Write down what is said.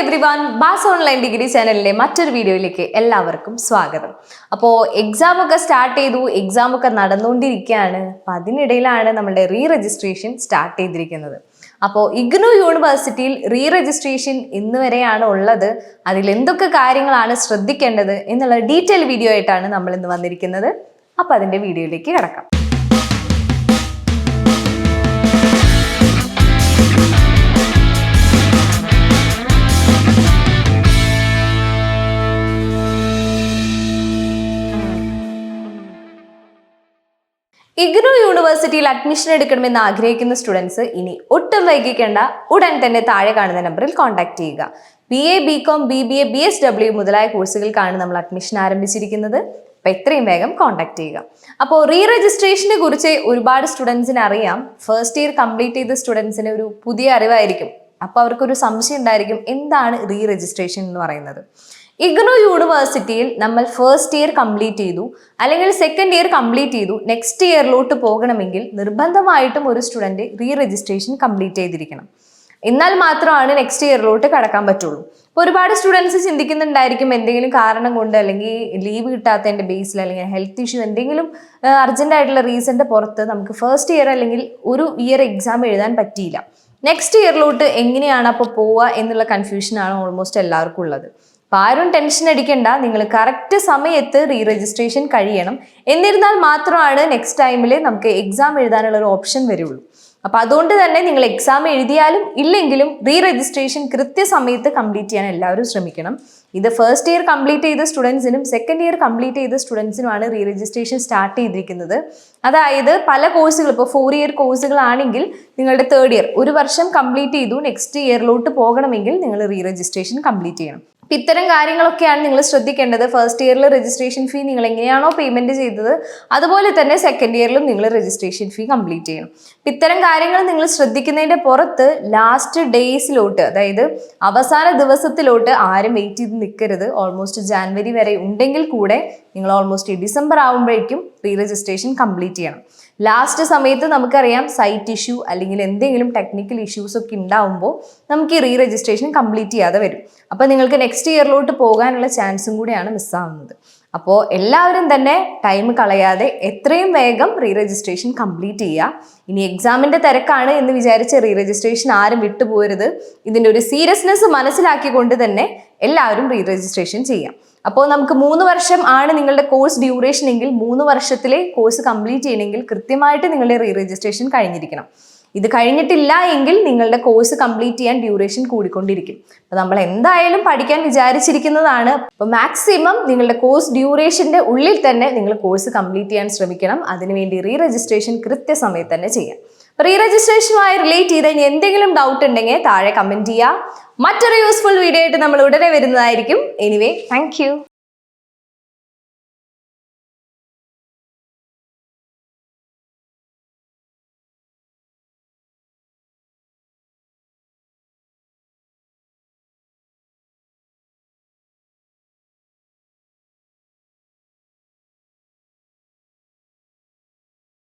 everyone bass online degree ചാനലിലെ മറ്റൊരു വീഡിയോയിലേക്ക് എല്ലാവർക്കും സ്വാഗതം. അപ്പോൾ എക്സാം ഒക്കെ സ്റ്റാർട്ട് ചെയ്തു എക്സാം ഒക്കെ നടന്നുകൊണ്ടിരിക്കുകയാണ്. അപ്പം അതിനിടയിലാണ് നമ്മുടെ റീ രജിസ്ട്രേഷൻ സ്റ്റാർട്ട് ചെയ്തിരിക്കുന്നത്. അപ്പോൾ ഇഗ്നു യൂണിവേഴ്സിറ്റിയിൽ റീ രജിസ്ട്രേഷൻ ഇന്ന് വരെയാണ് ഉള്ളത്. അതിൽ എന്തൊക്കെ കാര്യങ്ങളാണ് ശ്രദ്ധിക്കേണ്ടത് എന്നുള്ള ഡീറ്റെയിൽ വീഡിയോ ആയിട്ടാണ് നമ്മൾ ഇന്ന് വന്നിരിക്കുന്നത്. അപ്പോൾ അതിന്റെ വീഡിയോയിലേക്ക് കിടക്കാം. ഇഗ്നു യൂണിവേഴ്സിറ്റിയിൽ അഡ്മിഷൻ എടുക്കണമെന്ന് ആഗ്രഹിക്കുന്ന സ്റ്റുഡൻസ് ഇനി ഒട്ടും വൈകിക്കേണ്ട ഉടൻ തന്നെ താഴെ കാണുന്ന നമ്പറിൽ കോൺടാക്ട് ചെയ്യുക. B A B com B B A B S W മുതലായ കോഴ്സുകൾക്കാണ് നമ്മൾ അഡ്മിഷൻ ആരംഭിച്ചിരിക്കുന്നത്. അപ്പോൾ എത്രയും വേഗം കോൺടാക്ട് ചെയ്യുക. അപ്പോൾ റീ രജിസ്ട്രേഷനെ കുറിച്ച് ഒരുപാട് സ്റ്റുഡൻസിന് അറിയാം. ഫസ്റ്റ് ഇയർ കംപ്ലീറ്റ് ചെയ്ത സ്റ്റുഡൻസിന് ഒരു പുതിയ അറിവായിരിക്കും. അപ്പോൾ അവർക്കൊരു സംശയം ഉണ്ടായിരിക്കും. എന്താണ് റീ രജിസ്ട്രേഷൻ എന്ന് പറയുന്നത്? ഇഗ്നോ യൂണിവേഴ്സിറ്റിയിൽ നമ്മൾ ഫസ്റ്റ് ഇയർ കംപ്ലീറ്റ് ചെയ്തു. അല്ലെങ്കിൽ സെക്കൻഡ് ഇയർ കംപ്ലീറ്റ് ചെയ്തു. നെക്സ്റ്റ് ഇയറിലോട്ട് പോകണമെങ്കിൽ നിർബന്ധമായിട്ടും ഒരു സ്റ്റുഡന്റ് റീ രജിസ്ട്രേഷൻ കംപ്ലീറ്റ് ചെയ്തിരിക്കണം. എന്നാൽ മാത്രമാണ് നെക്സ്റ്റ് ഇയറിലോട്ട് കടക്കാൻ പറ്റുള്ളൂ. അപ്പോൾ ഒരുപാട് സ്റ്റുഡൻസ് ചിന്തിക്കുന്നുണ്ടായിരിക്കും എന്തെങ്കിലും കാരണം കൊണ്ട് അല്ലെങ്കിൽ ലീവ് കിട്ടാത്തതിന്റെ ബേസിൽ അല്ലെങ്കിൽ ഹെൽത്ത് ഇഷ്യൂ എന്തെങ്കിലും അർജന്റ് ആയിട്ടുള്ള റീസണിന്റെ പുറത്ത് നമുക്ക് ഫസ്റ്റ് ഇയർ അല്ലെങ്കിൽ ഒരു ഇയർ എക്സാം എഴുതാൻ പറ്റിയില്ല. നെക്സ്റ്റ് ഇയറിലോട്ട് എങ്ങനെയാണ് അപ്പോൾ പോവുക എന്നുള്ള കൺഫ്യൂഷനാണ് ഓൾമോസ്റ്റ് എല്ലാവർക്കും ഉള്ളത്. അപ്പോൾ ആരും ടെൻഷൻ അടിക്കണ്ട. നിങ്ങൾ കറക്റ്റ് സമയത്ത് റീ രജിസ്ട്രേഷൻ കഴിയണം. എന്നിരുന്നാൽ മാത്രമാണ് നെക്സ്റ്റ് ടൈമിൽ നമുക്ക് എക്സാം എഴുതാനുള്ള ഒരു ഓപ്ഷൻ വരുള്ളൂ. അപ്പോൾ അതുകൊണ്ട് തന്നെ നിങ്ങൾ എക്സാം എഴുതിയാലും ഇല്ലെങ്കിലും റീ രജിസ്ട്രേഷൻ കൃത്യസമയത്ത് കംപ്ലീറ്റ് ചെയ്യാൻ എല്ലാവരും ശ്രമിക്കണം. ഇത് ഫസ്റ്റ് ഇയർ കംപ്ലീറ്റ് ചെയ്ത സ്റ്റുഡൻസിനും സെക്കൻഡ് ഇയർ കംപ്ലീറ്റ് ചെയ്ത സ്റ്റുഡൻസിനുമാണ് റീ രജിസ്ട്രേഷൻ സ്റ്റാർട്ട് ചെയ്തിരിക്കുന്നത്. അതായത് പല കോഴ്സുകൾ ഇപ്പോൾ ഫോർ ഇയർ കോഴ്സുകളാണെങ്കിൽ നിങ്ങളുടെ തേർഡ് ഇയർ ഒരു വർഷം കംപ്ലീറ്റ് ചെയ്തു നെക്സ്റ്റ് ഇയറിലോട്ട് പോകണമെങ്കിൽ നിങ്ങൾ റീ രജിസ്ട്രേഷൻ കംപ്ലീറ്റ് ചെയ്യണം. അപ്പം ഇത്തരം കാര്യങ്ങളൊക്കെയാണ് നിങ്ങൾ ശ്രദ്ധിക്കേണ്ടത്. ഫസ്റ്റ് ഇയറിൽ രജിസ്ട്രേഷൻ ഫീ നിങ്ങൾ എങ്ങനെയാണോ പേയ്മെന്റ് ചെയ്തത് അതുപോലെ തന്നെ സെക്കൻഡ് ഇയറിലും നിങ്ങൾ രജിസ്ട്രേഷൻ ഫീ കംപ്ലീറ്റ് ചെയ്യണം. അപ്പം ഇത്തരം കാര്യങ്ങൾ നിങ്ങൾ ശ്രദ്ധിക്കുന്നതിന്റെ പുറത്ത് ലാസ്റ്റ് ഡേയ്സിലോട്ട് അതായത് അവസാന ദിവസത്തിലോട്ട് ആരും വെയിറ്റ് ചെയ്ത് നിൽക്കരുത്. ഓൾമോസ്റ്റ് ജാൻവരി വരെ ഉണ്ടെങ്കിൽ കൂടെ നിങ്ങൾ ഓൾമോസ്റ്റ് ഡിസംബർ ആകുമ്പോഴേക്കും റീ രജിസ്ട്രേഷൻ കംപ്ലീറ്റ് ചെയ്യണം. ലാസ്റ്റ് സമയത്ത് നമുക്കറിയാം സൈറ്റ് ഇഷ്യൂ അല്ലെങ്കിൽ എന്തെങ്കിലും ടെക്നിക്കൽ ഇഷ്യൂസ് ഒക്കെ ഉണ്ടാവുമ്പോൾ നമുക്ക് ഈ റീ രജിസ്ട്രേഷൻ കംപ്ലീറ്റ് ചെയ്യാതെ വരും. അപ്പോൾ നിങ്ങൾക്ക് നെക്സ്റ്റ് ഇയറിലോട്ട് പോകാനുള്ള ചാൻസും കൂടിയാണ് മിസ്സാവുന്നത് അപ്പോൾ എല്ലാവരും തന്നെ ടൈം കളയാതെ എത്രയും വേഗം റീ രജിസ്ട്രേഷൻ കംപ്ലീറ്റ് ചെയ്യുക. ഇനി എക്സാമിന്റെ തിരക്കാണ് എന്ന് വിചാരിച്ച് റീ രജിസ്ട്രേഷൻ ആരും വിട്ടുപോരുത്. ഇതിന്റെ ഒരു സീരിയസ്നെസ് മനസ്സിലാക്കിക്കൊണ്ട് തന്നെ എല്ലാവരും റീ രജിസ്ട്രേഷൻ ചെയ്യാം. അപ്പോൾ നമുക്ക് മൂന്ന് വർഷം ആണ് നിങ്ങളുടെ കോഴ്സ് ഡ്യൂറേഷൻ എങ്കിൽ മൂന്ന് വർഷത്തിലെ കോഴ്സ് കംപ്ലീറ്റ് ചെയ്യണമെങ്കിൽ കൃത്യമായിട്ട് നിങ്ങളുടെ റീ രജിസ്ട്രേഷൻ കഴിഞ്ഞിരിക്കണം. ഇത് കഴിഞ്ഞിട്ടില്ല എങ്കിൽ നിങ്ങളുടെ കോഴ്സ് കംപ്ലീറ്റ് ചെയ്യാൻ ഡ്യൂറേഷൻ കൂടിക്കൊണ്ടിരിക്കും. അപ്പോൾ നമ്മൾ എന്തായാലും പഠിക്കാൻ വിചാരിച്ചിരിക്കുന്നതാണ്. അപ്പോൾ മാക്സിമം നിങ്ങളുടെ കോഴ്സ് ഡ്യൂറേഷന്റെ ഉള്ളിൽ തന്നെ നിങ്ങൾ കോഴ്സ് കംപ്ലീറ്റ് ചെയ്യാൻ ശ്രമിക്കണം. അതിനുവേണ്ടി റീ രജിസ്ട്രേഷൻ കൃത്യസമയത്ത് തന്നെ ചെയ്യാം. റീ രജിസ്ട്രേഷനുമായി റിലേറ്റ് ചെയ്ത് ഇനി എന്തെങ്കിലും ഡൗട്ട് ഉണ്ടെങ്കിൽ താഴെ കമന്റ് ചെയ്യുക മറ്റൊരു യൂസ്ഫുൾ വീഡിയോ ആയിട്ട് നമ്മൾ ഉടനെ വരുന്നതായിരിക്കും. Anyway thank